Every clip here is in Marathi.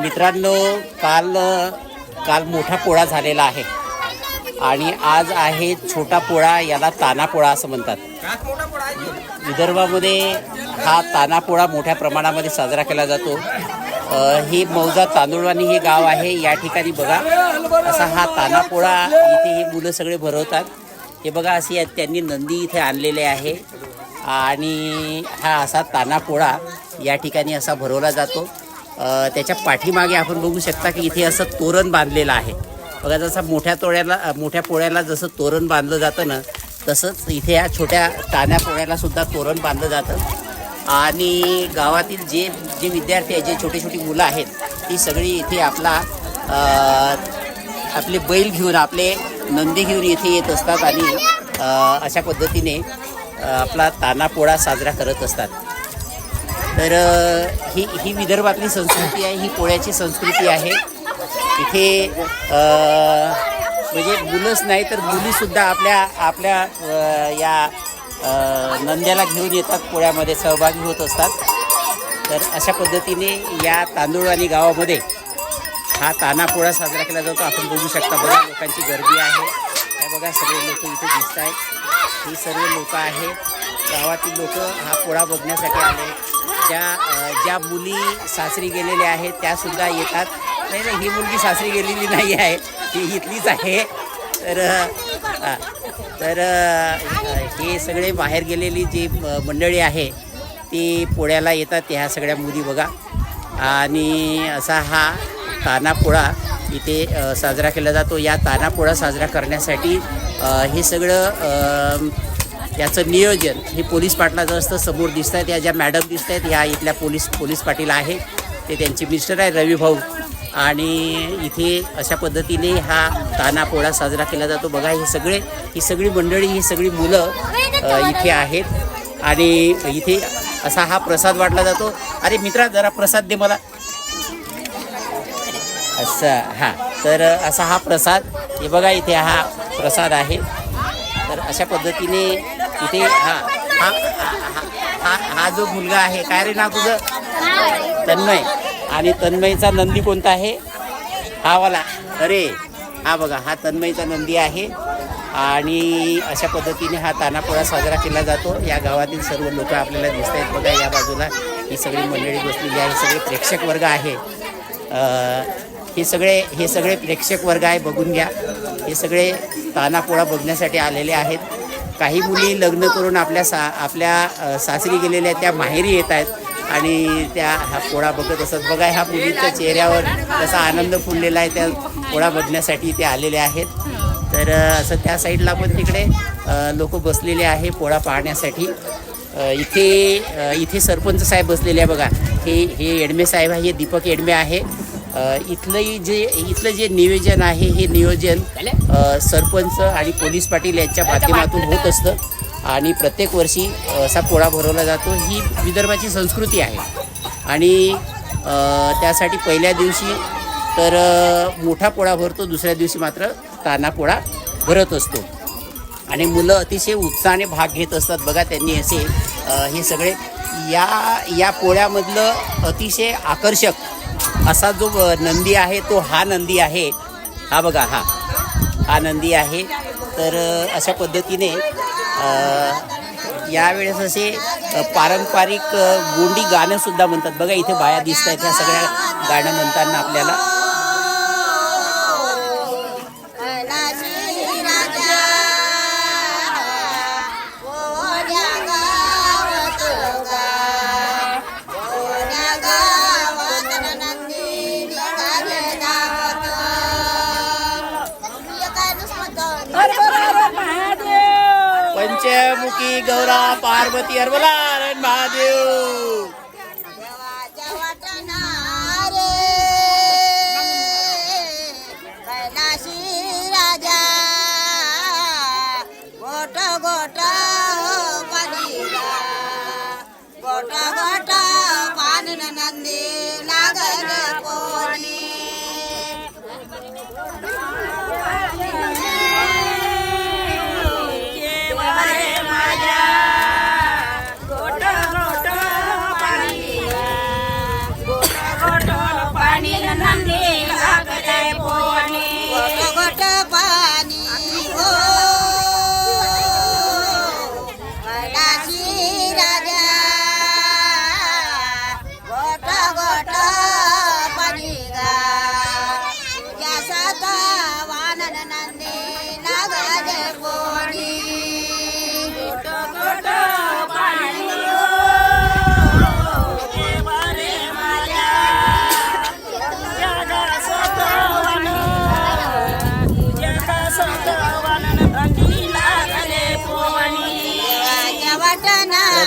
मित्रांनो काल काल मोठा पोळा झालेला आहे. आणि आज आहे छोटा पोळा याला ताना पोळा असं म्हणतात. विदर्भामध्ये हा ताना पोळा मोठ्या प्रमाणामध्ये साजरा केला जातो. हे मौजा तांदुळवाणी हे गाव आहे या ठिकाणी बघा. असा हा ताना पोळा इथे हे मुलं सगळे भरवतात. हे बघा असे त्यांनी नंदी इथे आणलेले आहे. आणि हा असा ताना पोळा या ठिकाणी असा भरवला जातो. त्याच्या पाठीमागे आपण बघू शकता की इथे असं तोरण बांधलेलं आहे. बघा जसं मोठ्या तोड्याला मोठ्या पोळ्याला जसं तोरण बांधलं जातं ना तसंच इथे या छोट्या तान्या पोळ्याला सुद्धा तोरण बांधलं जातं. आणि गावातील जे जे विद्यार्थी आहेत जे छोटी छोटी मुलं आहेत ती सगळी इथे आपला आपले बैल घेऊन आपले नंदी घेऊन इथे येत असतात आणि अशा पद्धतीने आपला तानापोळा साजरा करत असतात. तर ही ही विदर्भातली संस्कृती आहे ही पोळ्याची संस्कृती आहे. इथे म्हणजे मुलंच नाही तर मुलीसुद्धा आपल्या आपल्या या नंद्याला घेऊन येतात पोळ्यामध्ये सहभागी होत असतात. तर अशा पद्धतीने या तांदूळ आणि गावामध्ये हा ताना पोळा साजरा केला जातो. आपण बघू शकता बघा लोकांची गर्दी आहे. त्या बघा सगळे लोक इथे दिसत आहेत ही सर्व लोक आहेत. गावातील लोक हा पोळा बघण्यासाठी आले ज्या ज्या मुली सासरी गेलेल्या आहेत त्यासुद्धा येतात. नाही नाही ही मुलगी सासरी गेलेली नाही आहे. ही इथलीच आहे. तर तर हे सगळे बाहेर गेलेली जी मंडळी आहे ती पोळ्याला येतात. ह्या सगळ्या मुली बघा. आणि असा हा तानापोळा इथे साजरा केला जातो. या तानापोळा साजरा करण्यासाठी हे सगळं याचं नियोजन हे पोलीस पाटलाचं असतं समोर दिसत आहेत. या ज्या मॅडम दिसत आहेत ह्या इथल्या पोलीस पोलीस पाटील आहे ते त्यांचे मिस्टर आहे रवी भाऊ. आणि इथे अशा पद्धतीने हा ताना पोळा साजरा केला जातो. बघा हे सगळे ही सगळी मंडळी ही सगळी मुलं इथे आहेत. आणि इथे असा हा प्रसाद वाटला जातो. अरे मित्रा जरा प्रसाद दे मला. असं हां. तर असा हा प्रसाद हे बघा इथे हा प्रसाद आहे. तर अशा पद्धतीने इथे हा. हा. हा- हा जो मुलगा आहे काय रे नाव तुझं? तन्मय. आणि तन्मयचा नंदी कोणता आहे? हा वाला. अरे हा बघा हा तन्मयचा नंदी आहे. आणि अशा पद्धतीने हा तानापोळा साजरा केला जातो. या गावातील सर्व लोक आपल्याला दिसत आहेत बघा या बाजूला ही सगळी मंडळी बसलेली आहे. हे सगळे प्रेक्षक वर्ग आहे. हे सगळे हे सगळे प्रेक्षक वर्ग आहे बघून घ्या. हे सगळे तानापोळा बघण्यासाठी आलेले आहेत. काही मुली लग्न करून आपल्या सा आपल्या सासरी गेलेल्या त्या माहेरी येत आहेत आणि त्या हा पोळा बघत असत. बघा ह्या मुलीच्या चेहऱ्यावर तसा आनंद फुललेला आहे. त्या पोळा बघण्यासाठी ते आलेले आहेत. तर असं त्या साईडला पण तिकडे लोक बसलेले आहे पोळा पाहण्यासाठी. इथे इथे सरपंच साहेब बसलेले आहे बघा. हे हे एडमे साहेब आहे हे दीपक एडमे आहे. इथलंही जे इथलं जे नियोजन आहे हे नियोजन सरपंच आणि पोलीस पाटील यांच्या माध्यमातून होत असतं. आणि प्रत्येक वर्षी असा पोळा भरवला जातो. ही विदर्भाची संस्कृती आहे. आणि त्यासाठी पहिल्या दिवशी तर मोठा पोळा भरतो. दुसऱ्या दिवशी मात्र ताना पोळा भरत असतो. आणि मुलं अतिशय उत्साहाने भाग घेत असतात. बघा त्यांनी असे हे सगळे या या पोळ्यामधलं अतिशय आकर्षक असा जो नंदी आहे तो हा नंदी आहे. हा बघा हा. हा नंदी आहे. तर अशा पद्धतीने यावेळेस असे पारंपरिक गोंडी गाणंसुद्धा म्हणतात. बघा इथे बाया दिसत आहेत ह्या सगळ्या गाणं म्हणताना आपल्याला છે મૂકી ગૌરા પાર્વતી હરબલારણ મહાદેવ ગોટા ગોટા પાન નંદી લાગના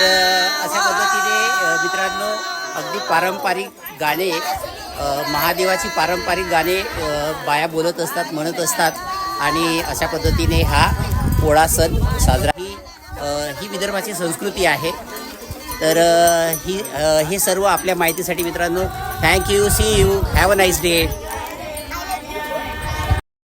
तर अशा पद्धतीने मित्रांनो अगदी पारंपरिक गाणे महादेवाची पारंपरिक गाणे बाया बोलत असतात म्हणत असतात. आणि अशा पद्धतीने हा पोळा सण साजरा ही ही विदर्भाची संस्कृती आहे. तर ही हे सर्व आपल्या माहितीसाठी मित्रांनो thank you see you have a nice day